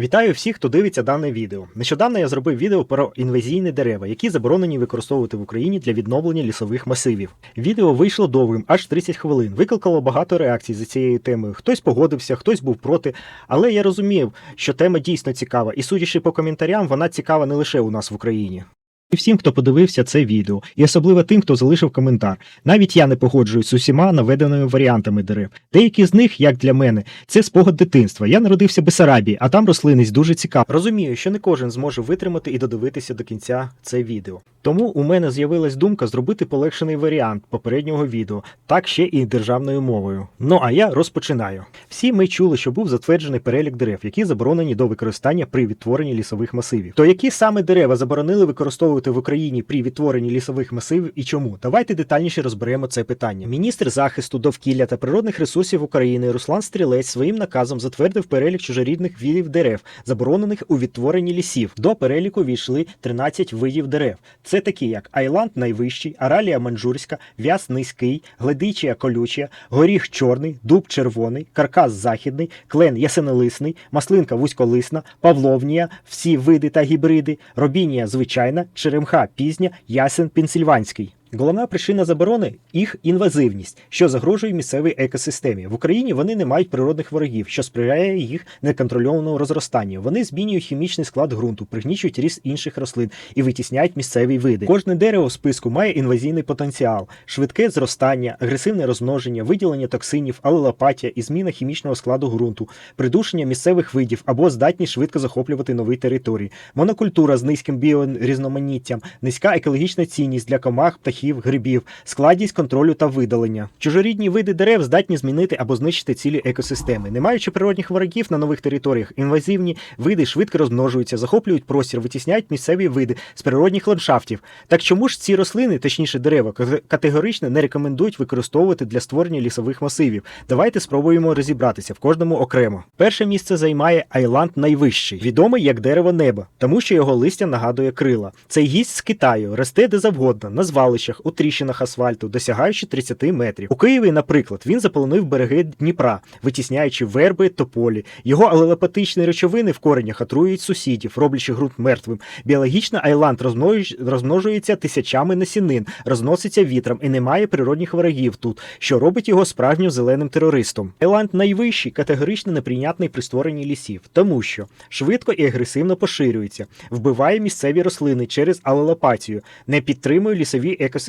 Вітаю всіх, хто дивиться дане відео. Нещодавно я зробив відео про інвазійні дерева, які заборонені використовувати в Україні для відновлення лісових масивів. Відео вийшло довгим, аж 30 хвилин. Викликало багато реакцій за цією темою. Хтось погодився, хтось був проти. Але я розумів, що тема дійсно цікава, і судячи по коментарям, вона цікава не лише у нас в Україні. І всім, хто подивився це відео, і особливо тим, хто залишив коментар. Навіть я не погоджуюсь з усіма наведеними варіантами дерев. Деякі з них, як для мене, це спогад дитинства. Я народився в Бесарабії, а там рослинність дуже цікава. Розумію, що не кожен зможе витримати і додивитися до кінця це відео. Тому у мене з'явилась думка зробити полегшений варіант попереднього відео, так ще і державною мовою. Ну а я розпочинаю. Всі ми чули, що був затверджений перелік дерев, які заборонені до використання при відтворенні лісових масивів. То які саме дерева заборонили використовувати в Україні при відтворенні лісових масивів і чому? Давайте детальніше розберемо це питання. Міністр захисту довкілля та природних ресурсів України Руслан Стрілець своїм наказом затвердив перелік чужорідних видів дерев, заборонених у відтворенні лісів. До переліку війшли 13 видів дерев. Це такі, як Айланд найвищий, Аралія манджурська, в'яз низький, гледичія колюча, горіх чорний, дуб червоний, каркас західний, клен ясенолисний, маслинка вузьколисна, павловнія, всі види та гібриди, робінія звичайна, черемха пізня, ясен пенсильванський. Головна причина заборони їх інвазивність, що загрожує місцевій екосистемі. В Україні вони не мають природних ворогів, що сприяє їх неконтрольованому розростанню. Вони змінюють хімічний склад ґрунту, пригнічують ріст інших рослин і витісняють місцеві види. Кожне дерево в списку має інвазійний потенціал, швидке зростання, агресивне розмноження, виділення токсинів, алелопатія і зміна хімічного складу ґрунту, придушення місцевих видів або здатність швидко захоплювати нові території, монокультура з низьким біорізноманіттям, низька екологічна цінність для комах, птахів, грибів, складність контролю та видалення. Чужорідні види дерев здатні змінити або знищити цілі екосистеми. Не маючи природних ворогів на нових територіях, інвазивні види швидко розмножуються, захоплюють простір, витісняють місцеві види з природних ландшафтів. Так чому ж ці рослини, точніше дерева, категорично не рекомендують використовувати для створення лісових масивів? Давайте спробуємо розібратися в кожному окремо. Перше місце займає Айланд найвищий, відомий як дерево неба, тому що його листя нагадує крила. Цей гість з Китаю росте де завгодно, на звалищах, у тріщинах асфальту, досягаючи 30 метрів. У Києві, наприклад, він заполонив береги Дніпра, витісняючи верби, тополі. Його алелопатичні речовини в коренях отруюють сусідів, роблячи ґрунт мертвим. Біологічно айланд розмножує- розмножується тисячами насінин, розноситься вітром і не має природних ворогів тут, що робить його справжнім зеленим терористом. Айланд найвищий, категорично неприйнятний при створенні лісів, тому що швидко і агресивно поширюється, вбиває місцеві рослини через алелопатію, не підтримує лісові екосистеми,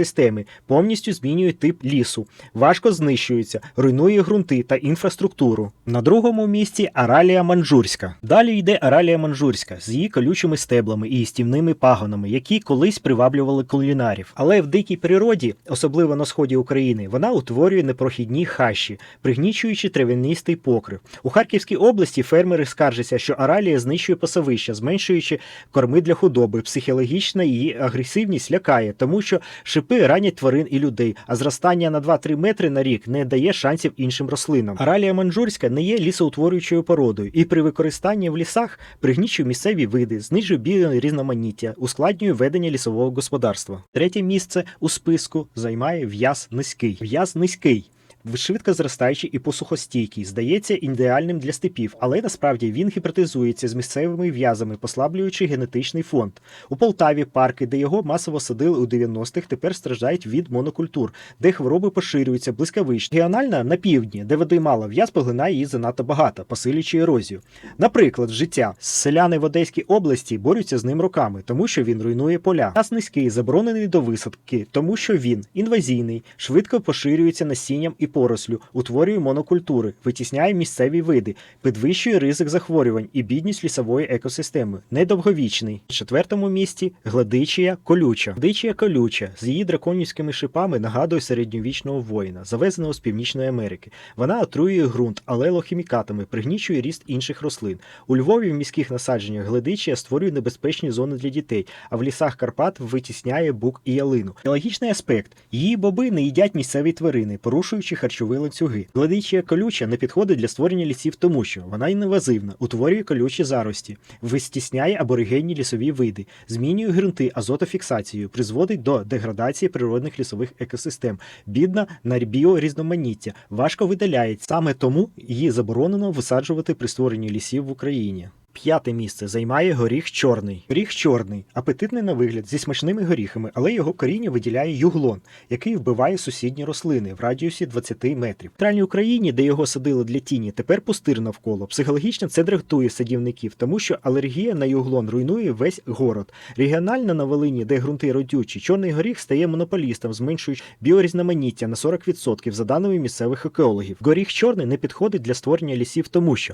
повністю змінює тип лісу, важко знищується, руйнує ґрунти та інфраструктуру. На другому місці Аралія манджурська. Далі йде Аралія манджурська з її колючими стеблами і стівними пагонами, які колись приваблювали кулінарів. Але в дикій природі, особливо на сході України, вона утворює непрохідні хащі, пригнічуючи травянистий покрив. У Харківській області фермери скаржаться, що аралія знищує пасовища, зменшуючи корми для худоби. Психологічна її агресивність лякає, тому що шипи ранять тварин і людей, а зростання на 2-3 метри на рік не дає шансів іншим рослинам. Аралія манджурська не є лісоутворюючою породою, і при використанні в лісах пригнічує місцеві види, знижує біорізноманіття, ускладнює ведення лісового господарства. Третє місце у списку займає в'яз низький. В'яз низький. Швидко зростаючий і посухостійкий, здається ідеальним для степів, але насправді він гіпертизується з місцевими в'язами, послаблюючи генетичний фонд. У Полтаві парки, де його масово садили у 90-х, тепер страждають від монокультур, де хвороби поширюються блискавично. Регіональна на півдні, де води мало, в'яз поглинає її занадто багато, посилюючи ерозію. Наприклад, життя селяни в Одеській області борються з ним роками, тому що він руйнує поля. В'яз низький, заборонений до висадки, тому що він інвазійний, швидко поширюється насінням і порослю, утворює монокультури, витісняє місцеві види, підвищує ризик захворювань і бідність лісової екосистеми. Недовговічний. На четвертому місці гладичія колюча. Гладичія колюча з її драконівськими шипами нагадує середньовічного воїна, завезеного з Північної Америки. Вона отруює ґрунт алелохімікатами, пригнічує ріст інших рослин. У Львові в міських насадженнях гладичія створює небезпечні зони для дітей, а в лісах Карпат витісняє бук і ялину. Біологічний аспект. Її боби не їдять місцеві тварини, порушуючи харчові ланцюги. Гладичія колюча не підходить для створення лісів, тому що вона інвазивна, утворює колючі зарості, вистісняє аборигенні лісові види, змінює ґрунти азотофіксацією, призводить до деградації природних лісових екосистем, бідна на біорізноманіття, важко видаляється. Саме тому її заборонено висаджувати при створенні лісів в Україні. П'яте місце займає горіх чорний. Горіх чорний, апетитний на вигляд зі смачними горіхами, але його коріння виділяє юглон, який вбиває сусідні рослини в радіусі 20 метрів. В центральній Україні, де його садили для тіні, тепер пустир навколо. Психологічно це дратує садівників, тому що алергія на юглон руйнує весь город. Регіонально на Волині, де ґрунти родючі, чорний горіх стає монополістом, зменшуючи біорізноманіття на 40% за даними місцевих екологів. Горіх чорний не підходить для створення лісів, тому що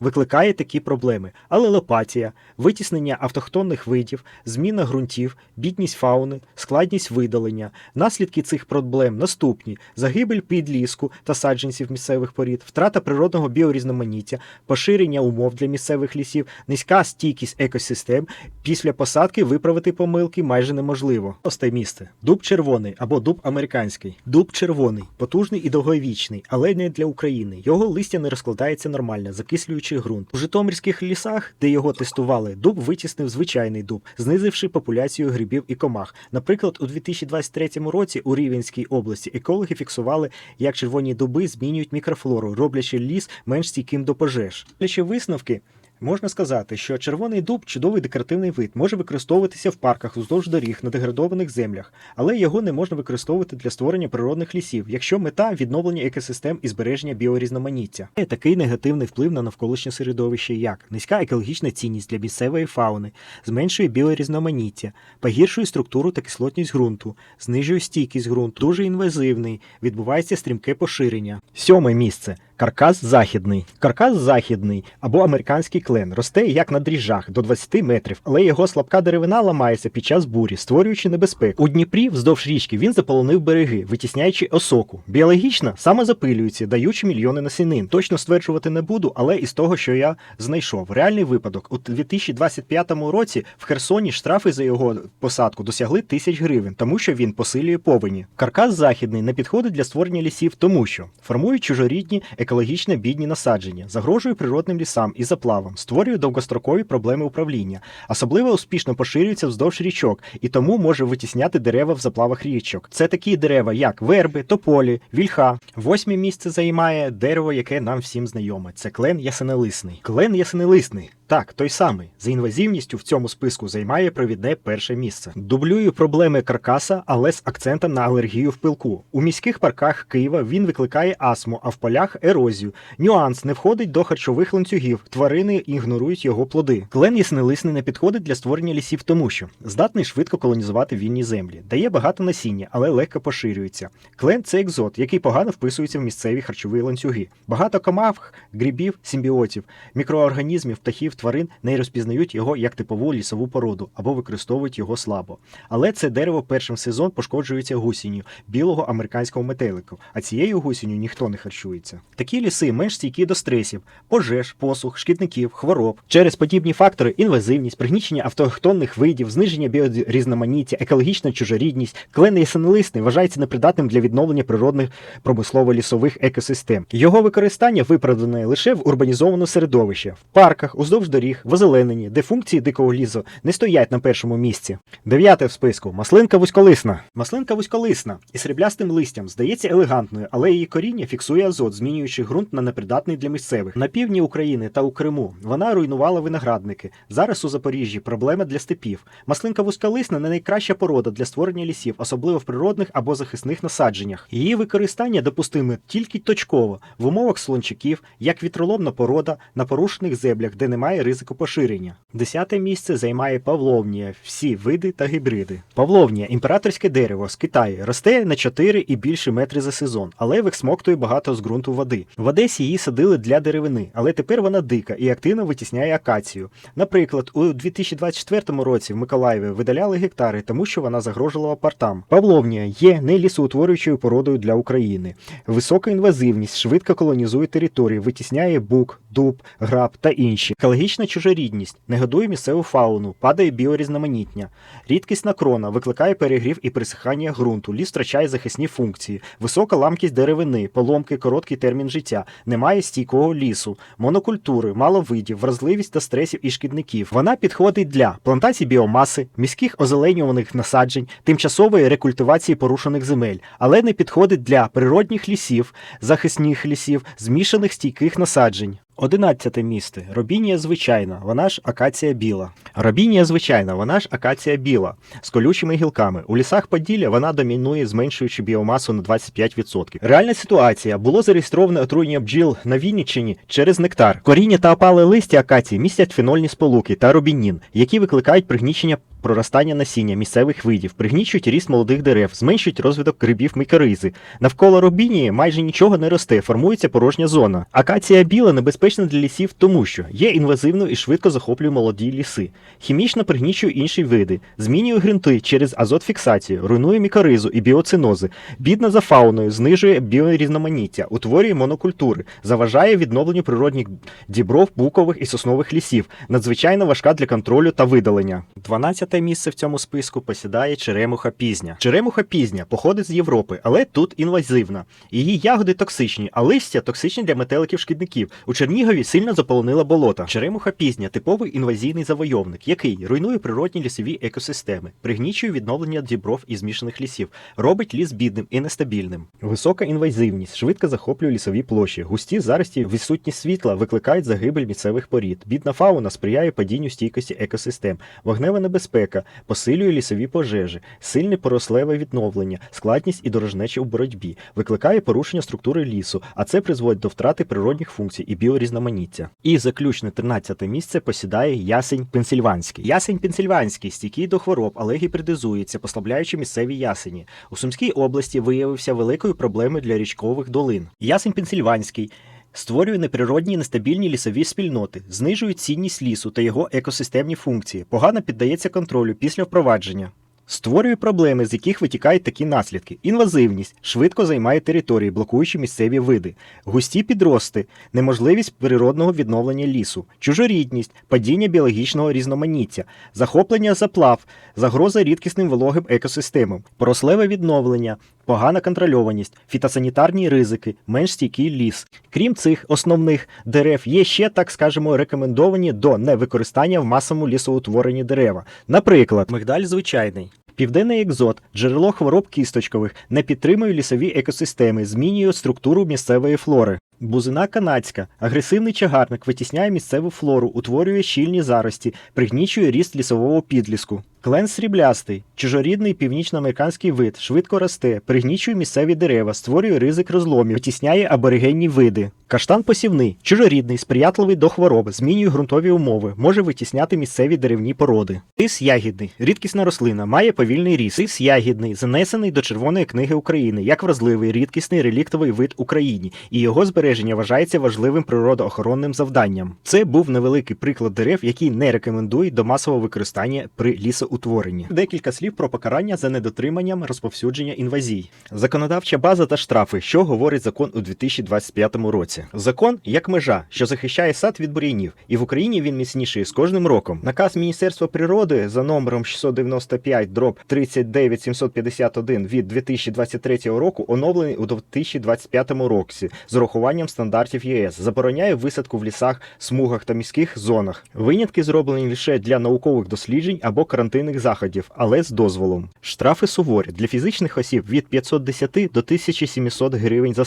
викликає такі проблеми: алелопатія, витіснення автохтонних видів, зміна ґрунтів, бідність фауни, складність видалення. Наслідки цих проблем наступні: загибель підліску та саджанців місцевих порід, втрата природного біорізноманіття, поширення умов для місцевих лісів, низька стійкість екосистем. Після посадки виправити помилки майже неможливо. Осте місце. Дуб червоний або дуб американський. Дуб червоний, потужний і довговічний, але не для України. Його листя не розкладається нормально, закислюючи ґрунт. У Житомирських лісах, де його тестували, дуб витіснив звичайний дуб, знизивши популяцію грибів і комах. Наприклад, у 2023 році у Рівенській області екологи фіксували, як червоні дуби змінюють мікрофлору, роблячи ліс менш стійким до пожеж. Роблячи висновки. Можна сказати, що червоний дуб чудовий декоративний вид, може використовуватися в парках уздовж доріг на деградованих землях, але його не можна використовувати для створення природних лісів, якщо мета відновлення екосистем і збереження біорізноманіття. Є такий негативний вплив на навколишнє середовище, як низька екологічна цінність для місцевої фауни, зменшує біорізноманіття, погіршує структуру та кислотність ґрунту, знижує стійкість ґрунту, дуже інвазивний, відбувається стрімке поширення. Сьоме місце. Каркас західний. Каркас західний або американський клен росте як на дріжджах до 20 метрів, але його слабка деревина ламається під час бурі, створюючи небезпеку. У Дніпрі вздовж річки він заполонив береги, витісняючи осоку. Біологічно самозапилюється, даючи мільйони насінин. Точно стверджувати не буду, але із того, що я знайшов. Реальний випадок у 2025 році в Херсоні штрафи за його посадку досягли тисяч гривень, тому що він посилює повені. Каркас західний не підходить для створення лісів, тому що формує чужорідні екологічно бідні насадження, загрожує природним лісам і заплавам, створює довгострокові проблеми управління, особливо успішно поширюється вздовж річок і тому може витісняти дерева в заплавах річок. Це такі дерева, як верби, тополі, вільха. Восьме місце займає дерево, яке нам всім знайоме. Це клен ясенелисний. Клен ясенелисний. Так, той самий за інвазивністю в цьому списку займає провідне перше місце. Дублюю проблеми каркаса, але з акцентом на алергію в пилку. У міських парках Києва він викликає астму, а в полях ерозію. Нюанс не входить до харчових ланцюгів. Тварини ігнорують його плоди. Клен яснелисний не підходить для створення лісів, тому що здатний швидко колонізувати вільні землі, дає багато насіння, але легко поширюється. Клен це екзот, який погано вписується в місцеві харчові ланцюги. Багато комах, грибів, симбіотів, мікроорганізмів, птахів тварин не розпізнають його як типову лісову породу або використовують його слабо. Але це дерево першим сезон пошкоджується гусінню білого американського метелику, а цією гусінню ніхто не харчується. Такі ліси менш стійкі до стресів, пожеж, посух, шкідників, хвороб. Через подібні фактори інвазивність, пригнічення автохтонних видів, зниження біорізноманіття, екологічна чужорідність, клен ясенолисний вважається непридатним для відновлення природних промислово-лісових екосистем. Його використання виправдане лише в урбанізованому середовищі, в парках, уздовж доріг, в озелененні, де функції дикого лісу не стоять на першому місці. Дев'яте в списку маслинка вузьколисна. Маслинка вузьколисна із сріблястим листям здається елегантною, але її коріння фіксує азот, змінюючи ґрунт на непридатний для місцевих. На півдні України та у Криму вона руйнувала виноградники. Зараз у Запоріжжі проблема для степів. Маслинка вузьколисна не найкраща порода для створення лісів, особливо в природних або захисних насадженнях. Її використання допустиме тільки точково в умовах слончиків, як вітроломна порода на порушених землях, де немає ризику поширення. Десяте місце займає павловнія, всі види та гібриди. Павловнія імператорське дерево з Китаю росте на 4 і більше метри за сезон, але висмоктує багато з ґрунту води. В Одесі її садили для деревини, але тепер вона дика і активно витісняє акацію. Наприклад, у 2024 році в Миколаєві видаляли гектари, тому що вона загрожувала портам. Павловнія є не лісоутворюючою породою для України. Висока інвазивність швидко колонізує території, витісняє бук, дуб, граб та інші. Екологічна чужорідність. Не годує місцеву фауну, падає біорізноманіття. Рідкісна крона викликає перегрів і присихання ґрунту, ліс втрачає захисні функції, висока ламкість деревини, поломки, короткий термін життя, немає стійкого лісу, монокультури, мало видів, вразливість до стресів і шкідників. Вона підходить для плантацій біомаси, міських озеленюваних насаджень, тимчасової рекультивації порушених земель, але не підходить для природних лісів, захисних лісів, змішаних стійких насаджень. Одинадцяте місце. Робінія звичайна, вона ж акація біла. Робінія звичайна, вона ж акація біла з колючими гілками. У лісах Поділля вона домінує, зменшуючи біомасу на 25%. Реальна ситуація було зареєстроване отруєння бджіл на Вінниччині через нектар. Коріння та опале листя акації містять фенольні сполуки та робінін, які викликають пригнічення проростання насіння місцевих видів, пригнічують ріст молодих дерев, зменшують розвиток грибів мікоризи. Навколо робінії майже нічого не росте, формується порожня зона. Акація біла небезпечна для лісів, тому що є інвазивною і швидко захоплює молоді ліси. Хімічно пригнічує інші види, змінює ґрунти через азотфіксацію, руйнує мікоризу і біоцинози, бідна за фауною, знижує біорізноманіття, утворює монокультури, заважає відновленню природних дібров, букових і соснових лісів, надзвичайно важка для контролю та видалення. 12 місце в цьому списку посідає черемуха пізня. Черемуха пізня походить з Європи, але тут інвазивна. Її ягоди токсичні, а листя токсичні для метеликів-шкідників. У Чернігові сильно заполонила болота. Черемуха пізня типовий інвазійний завойовник, який руйнує природні лісові екосистеми, пригнічує відновлення дібров і змішаних лісів, робить ліс бідним і нестабільним. Висока інвазивність швидко захоплює лісові площі. Густі зарості, відсутність світла викликають загибель місцевих порід. Бідна фауна сприяє падінню стійкості екосистем. Вогнева небезпека посилює лісові пожежі, сильне порослеве відновлення, складність і дорожнеча у боротьбі, викликає порушення структури лісу, а це призводить до втрати природних функцій і біорізноманіття. І заключне 13 місце посідає ясень пенсільванський. Ясень пенсільванський стійкий до хвороб, але гібридизується, послабляючи місцеві ясені. У Сумській області виявився великою проблемою для річкових долин. Ясень пенсільванський. Створює неприродні нестабільні лісові спільноти, знижує цінність лісу та його екосистемні функції, погано піддається контролю після впровадження. Створює проблеми, з яких витікають такі наслідки: інвазивність, швидко займає території, блокуючи місцеві види, густі підрости, неможливість природного відновлення лісу, чужорідність, падіння біологічного різноманіття, захоплення заплав, загроза рідкісним вологим екосистемам, порослеве відновлення, погана контрольованість, фітосанітарні ризики, менш стійкий ліс. Крім цих основних дерев, є ще, так скажемо, рекомендовані до невикористання в масовому лісоутворенні дерева. Наприклад, мигдаль звичайний. Південний екзот, джерело хвороб кісточкових, не підтримує лісові екосистеми, змінює структуру місцевої флори. Бузина канадська, агресивний чагарник витісняє місцеву флору, утворює щільні зарості, пригнічує ріст лісового підліску. Клен сріблястий, чужорідний північноамериканський вид, швидко росте, пригнічує місцеві дерева, створює ризик розломів, витісняє аборигенні види. Каштан посівний, чужорідний, сприятливий до хвороб, змінює ґрунтові умови, може витісняти місцеві деревні породи. Тис ягідний, рідкісна рослина, має повільний ріст. Тис ягідний, занесений до Червоної книги України як вразливий рідкісний реліктовий вид Україні, і його збереження вважається важливим природоохоронним завданням. Це був невеликий приклад дерев, які не рекомендують до масового використання при лісоутворенні. Декілька слів про покарання за недотриманням розповсюдження інвазій. Законодавча база та штрафи, що говорить закон у 2025 році. Закон як межа, що захищає сад від бур'янів, і в Україні він міцніший з кожним роком. Наказ Міністерства природи за номером 695 дроб 39751 від 2023 року оновлений у 2025 році з урахуванням стандартів ЄС. Забороняє висадку в лісах, смугах та міських зонах. Винятки зроблені лише для наукових досліджень або карантинних заходів, але з дозволом. Штрафи суворі для фізичних осіб від 510 до 1700 гривень за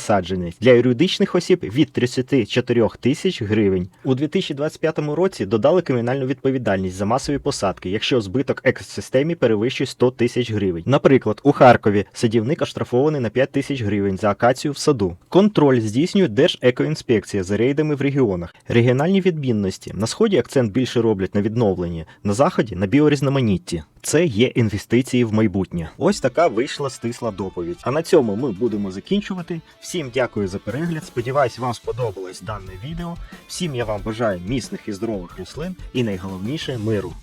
для юридичних осіб від 34 тисяч гривень. У 2025 році додали кримінальну відповідальність за масові посадки, якщо збиток екосистемі перевищує 100 тисяч гривень. Наприклад, у Харкові садівник оштрафований на 5 тисяч гривень за акацію в саду. Контроль здійснює Держекоінспекція за рейдами в регіонах. Регіональні відмінності на сході акцент більше роблять на відновленні, на заході на біорізноманітті. Це є інвестиції в майбутнє. Ось така вийшла стисла доповідь. А на цьому ми будемо закінчувати. Всім дякую за перегляд. Сподіваюсь, вам сподобалось дане відео. Всім я вам бажаю міцних і здорових рослин і найголовніше миру.